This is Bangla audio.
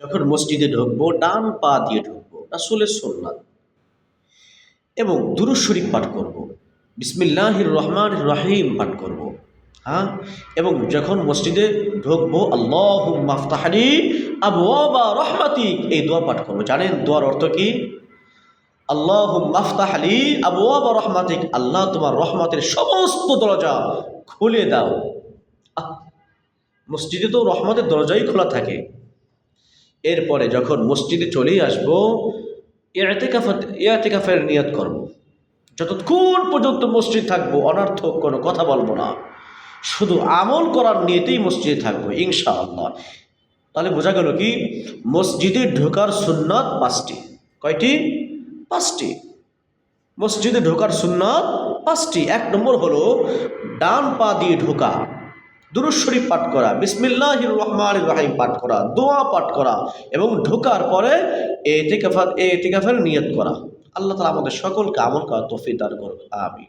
যখন মসজিদে ঢুকবো, ডান পা দিয়ে ঢুকবো, রাসুলের সোননাথ এবং দুরুদ শরীফ পাঠ করব, বিসমিল্লাহির রহমান রহিম পাঠ করব হ্যাঁ? এবং যখন মসজিদে ঢুকবো আল্লাহ মাফতাহানি আবওয়াবা রহমাতিক, এই দোয়া পাঠ করব। জানেন, দোয়ার অর্থ কি? আল্লাহ মাফতাহালি আবওয়াবা রহমাতিক, আল্লাহ তোমার রহমতের সমস্ত দরজা খুলে দাও। মসজিদে তো রহমতের দরজাই খোলা থাকে। এরপরে যখন মসজিদে চলেই আসব এতেকাফাত এতেকাফের নিয়ত করব। যতক্ষণ পর্যন্ত মসজিদ থাকব, অনর্থক কোনো কথা বলব না। শুধু আমল করার নিয়েতেই মসজিদে থাকব, ইনশাআল্লাহ। তাহলে বোঝা গেল কি? মসজিদে ঢোকার সুন্নত পাঁচটি। কয়টি? পাঁচটি। মসজিদে ঢোকার সুন্নত পাঁচটি। এক নম্বর হলো ডান পা দিয়ে ঢোকা। দুরুদ শরীফ পাঠ করা বিসমিল্লাহ রহমান রাহিম পাঠ করা, দোয়া পাঠ করা এবং ঢোকার পরে এ এতেকাফের নিয়ত করা। আল্লাহ তালা আমাদের সকলকে আমল করা তফি দান করুক আমি